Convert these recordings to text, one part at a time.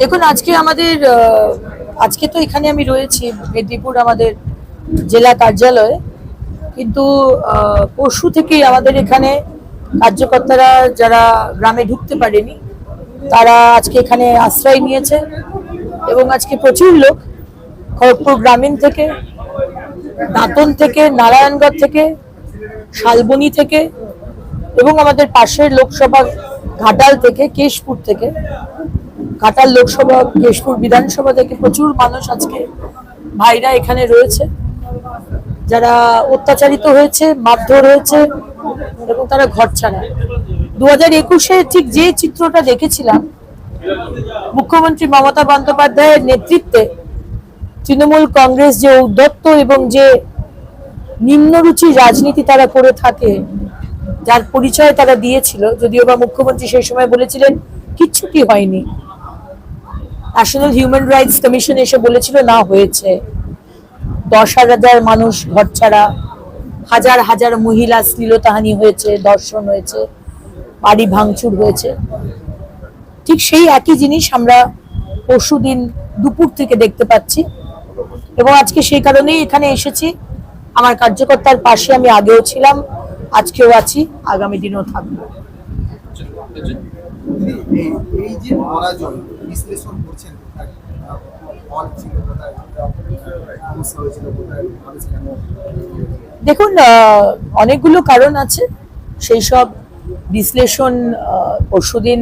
দেখুন আজকে আমাদের আজকে তো এখানে আমি রয়েছি, মেদিনীপুর আমাদের জেলা কার্যালয়ে। কিন্তু পরশু থেকেই আমাদের এখানে কার্যকর্তারা যারা গ্রামে ঢুকতে পারেনি, তারা আজকে এখানে আশ্রয় নিয়েছে এবং আজকে প্রচুর লোক খড়গপুর গ্রামীণ থেকে, দাঁতন থেকে, নারায়ণগড় থেকে, শালবনি থেকে এবং আমাদের পাশের লোকসভা ঘাটাল থেকে, কেশপুর থেকে ঘাটাল লোকসভা কেশপুর বিধানসভা থেকে প্রচুর মানুষ আজকে ভাইরা এখানে রয়েছে। যারা অত্যাচারিত হয়েছে, মারধর হয়েছে এবং তারা ঘর ছাড়া। দু হাজার একুশে ঠিক যে চিত্রটা দেখেছিলাম, মুখ্যমন্ত্রী মমতা বন্দ্যোপাধ্যায়ের নেতৃত্বে তৃণমূল কংগ্রেস যে উদ্ধত্ত এবং যে নিম্নরুচি রাজনীতি তারা করে থাকে, যার পরিচয় তারা দিয়েছিল, যদিও বা মুখ্যমন্ত্রী সেই সময় বলেছিলেন, কিচ্ছুটি হয়নি। ন্যাশনাল হিউম্যান রাইটস কমিশন এসে বলেছিল, না, হয়েছে। দশ হাজার মানুষ ঘর ছাড়া, হাজার হাজার মহিলা শ্লীলতাহানি হয়েছে, দর্শন হয়েছে, বাড়ি ভাঙচুর হয়েছে। ঠিক সেই একই জিনিস আমরা পরশুদিন দুপুর থেকে দেখতে পাচ্ছি। এবং আজকে সেই কারণেই এখানে এসেছি। আমার কার্যকর্তার পাশে আমি আগেও ছিলাম, আজকেও আছি, আগামী দিনেও থাকব। এই যে পরাজয় বিশ্লেষণ করছেন দেখুন অনেকগুলো কারণ আছে। সেই সব বিশ্লেষণ পরশুদিন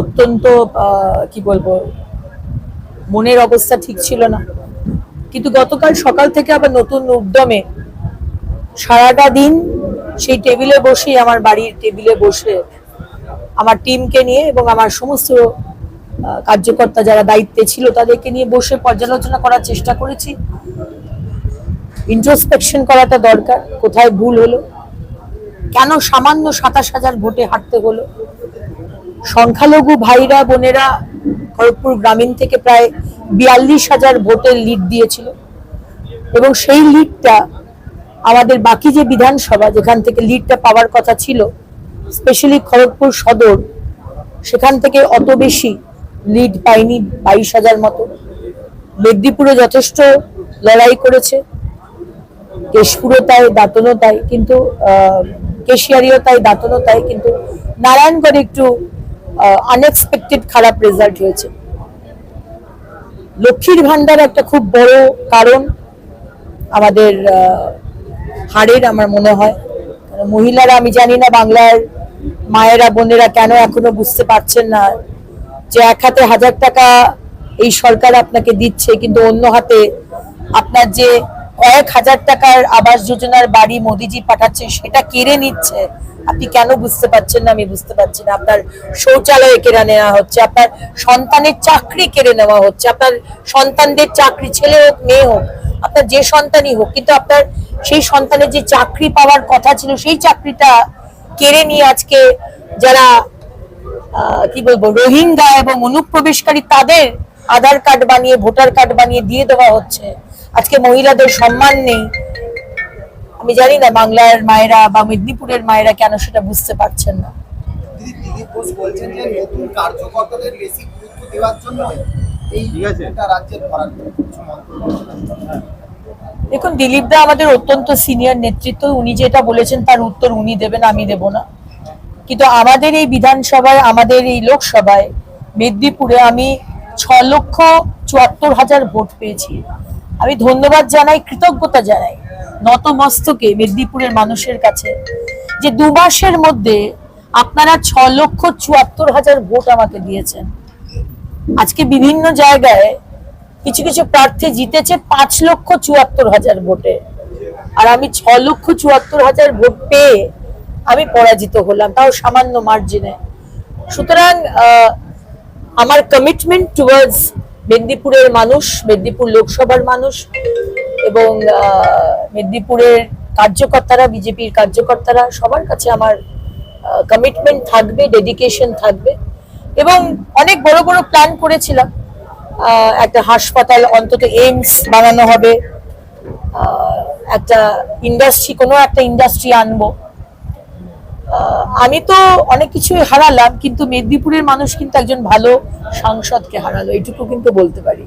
অত্যন্ত কি বলব, মনের অবস্থা ঠিক ছিল না। কিন্তু গতকাল সকাল থেকে আবার নতুন উদ্যমে সারাটা দিন সেই টেবিলে বসেই, আমার বাড়ির টেবিলে বসে আমার টিমকে নিয়ে এবং আমার সমস্ত কার্যকর্তা যারা দায়িত্বে ছিল তাদেরকে নিয়ে বসে পর্যালোচনা করার চেষ্টা করেছি। ইন্ট্রোস্পেকশন করাটা দরকার, কোথায় ভুল হলো, কেন সামান্য সাতাশ হাজার ভোটে হাঁটতে হলো। সংখ্যালঘু ভাইরা, বোনেরা খড়গপুর গ্রামীণ থেকে প্রায় বিয়াল্লিশ হাজার ভোটের লিড দিয়েছিল। এবং সেই লিডটা আমাদের বাকি যে বিধানসভা, যেখান থেকে লিডটা পাওয়ার কথা ছিল স্পেশালি খড়গপুর সদর, সেখান থেকে অত বেশি লিড পাইনি বাইশ হাজার মতো। মেদিনীপুরে যথেষ্ট লড়াই করেছে, কেশপুরও তাই, দাঁতনও তাই, কিন্তু কেশিয়ারিও তাই, দাঁতনও তাই, কিন্তু নারায়ণগড়ে একটু আনএক্সপেক্টেড খারাপ রেজাল্ট হয়েছে। লক্ষ্মীর ভান্ডার একটা খুব বড় কারণ আমাদের হারের আমার মনে হয়। মহিলারা আমি জানি না বাংলার মায়েরা, বোনেরা কেন এখনও বুঝতে পারছেন না যে এক হাতে হাজার টাকা এই সরকার আপনাকে দিচ্ছে, কিন্তু অন্য হাতে আপনার যে কয়েক হাজার টাকার আবাস যোজনার বাড়ি মোদিজি পাঠাচ্ছে, সেটা কেড়ে নিচ্ছে? আপনি কেন বুঝতে পারছেন না? আমি বুঝতে পারছি না। আপনার শৌচালয়ে কেড়ে নেওয়া হচ্ছে, আপনার সন্তানের চাকরি কেড়ে নেওয়া হচ্ছে, আপনার সন্তানদের চাকরি, ছেলে হোক, মেয়ে হোক, আপনার যে সন্তানই হোক, কিন্তু আপনার সেই সন্তানের যে চাকরি পাওয়ার কথা ছিল, সেই চাকরিটা কেড়ে নিয়ে আজকে যারা কি বলব রোহিঙ্গা এবং অনুপ্রবেশকারী তাদের আধার কার্ড বানিয়ে ভোটার কার্ড বানিয়ে দিয়ে দেওয়া হচ্ছে। আজকে মহিলাদের সম্মান নেই। আমি জানি না বাংলার মায়েরা বা মেদিনীপুরের মায়েরা কেন সেটা বুঝতে পারছেন না। দিদি দিলীপ দেখুন, দিলীপ দা আমাদের অত্যন্ত সিনিয়র নেতৃত্ব। উনি যেটা বলেছেন, তার উত্তর উনি দেবেন, আমি দেব না। কিন্তু আমাদের এই বিধানসভায়, আমাদের এই লোকসভায়, মেদিনীপুরে আমি ছ লক্ষ চুয়াত্তর হাজার ভোট পেয়েছি। আমি ধন্যবাদ জানাই, কৃতজ্ঞতা জানাই নতমস্তকে মেদিনীপুরের মানুষের কাছে যে দু মাসের মধ্যে আপনারা ছ লক্ষ চুয়াত্তর হাজার ভোট আমাকে দিয়েছেন। আজকে বিভিন্ন জায়গায় কিছু কিছু প্রার্থী জিতেছে পাঁচ লক্ষ চুয়াত্তর হাজার ভোটে। আর আমি ছ লক্ষ চুয়াত্তর হাজার ভোট পেয়ে আমি পরাজিত হলাম, তাও সামান্য মার্জিনে সুতরাং আমার কমিটমেন্ট টুয়ার্ডস মেদিনীপুরের মানুষ, মেদিনীপুর লোকসভার মানুষ এবং মেদিনীপুরের কার্যকর্তারা, বিজেপির কার্যকর্তারা, সবার কাছে আমার কমিটমেন্ট থাকবে ডেডিকেশন থাকবে। এবং অনেক বড় বড় প্ল্যান করেছিলাম। একটা হাসপাতাল, অন্তত এইমস বানানো হবে। একটা ইন্ডাস্ট্রি কোনো একটা ইন্ডাস্ট্রি আনব। আমি তো অনেক কিছু হারালাম, কিন্তু মেদিনীপুরের মানুষ কিন্তু একজন ভালো সাংসদকে হারালো, এইটুকু কিন্তু বলতে পারি।